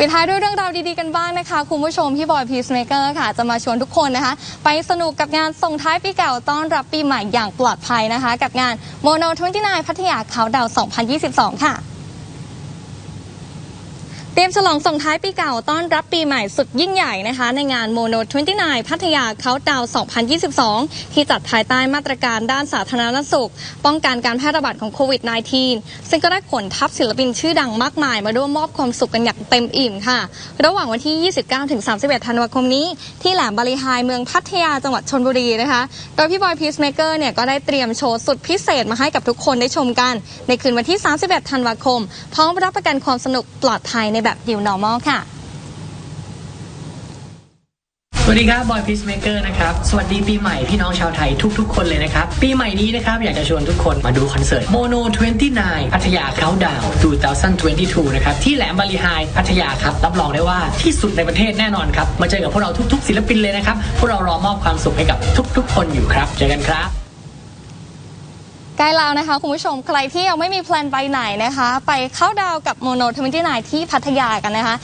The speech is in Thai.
ปิดท้ายด้วยเรื่องราวดีๆกันบ้างนะคะ คุณผู้ชมพี่บอยพีซเมเกอร์ค่ะ จะมาชวนทุกคนนะคะ ไปสนุกกับงานส่งท้ายปีเก่าต้อนรับปีใหม่อย่างปลอดภัยนะคะ กับงานโมโนทเวนตี้นายพัทยาเขาดาว 2022 ค่ะ ตรียมฉลองส่งท้ายปีเก่าต้อนรับปีใหม่สุดยิ่งใหญ่นะคะ ในงานโมโน 29 พัทยาเขาดาว 2022 ที่จัดภายใต้มาตรการด้านสาธารณสุข ป้องกันการแพร่ระบาดของโควิด -19 ซึ่งก็ได้ขนทัพศิลปินชื่อดังมากมาย มาร่วมมอบความสุขกันอย่างเต็มอิ่มค่ะ ระหว่างวันที่ 29ถึง31 ธันวาคมนี้ ที่แหลมบาลีไฮเมืองพัทยาจังหวัดชนบุรีนะคะ โดยพี่บอยพีซเมเกอร์เนี่ยก็ได้เตรียมโชว์สุดพิเศษมาให้กับทุกคนได้ชมกัน ในคืนวันที่ 31 ธันวาคม พร้อมรับประกันความสนุกปลอดภัยในแบบ New Normal ค่ะสวัสดีครับบอยพีซเมเกอร์นะครับ สวัสดีปีใหม่พี่น้องชาวไทยทุก ๆ คนเลยนะครับ ปีใหม่นี้นะครับ อยากจะชวนทุกคนมาดูคอนเสิร์ตโมโน 29 พัทยาเขาดาว2022 นะครับ ที่แหลมบาลีไฮพัทยาครับ รับรองได้ว่าที่สุดในประเทศแน่นอนครับ มาเจอกับพวกเราทุก ๆ ศิลปินเลยนะครับ พวกเรารอมอบความสุขให้กับทุก ๆ คนอยู่ครับ เจอกันครับ ใกล้แล้วนะคะคุณผู้ชมใครที่ยังไม่มีแพลนไปไหนนะคะ ไปเข้าดาวกับโมโนทวินตี้ไที่พัทยากันนะคะ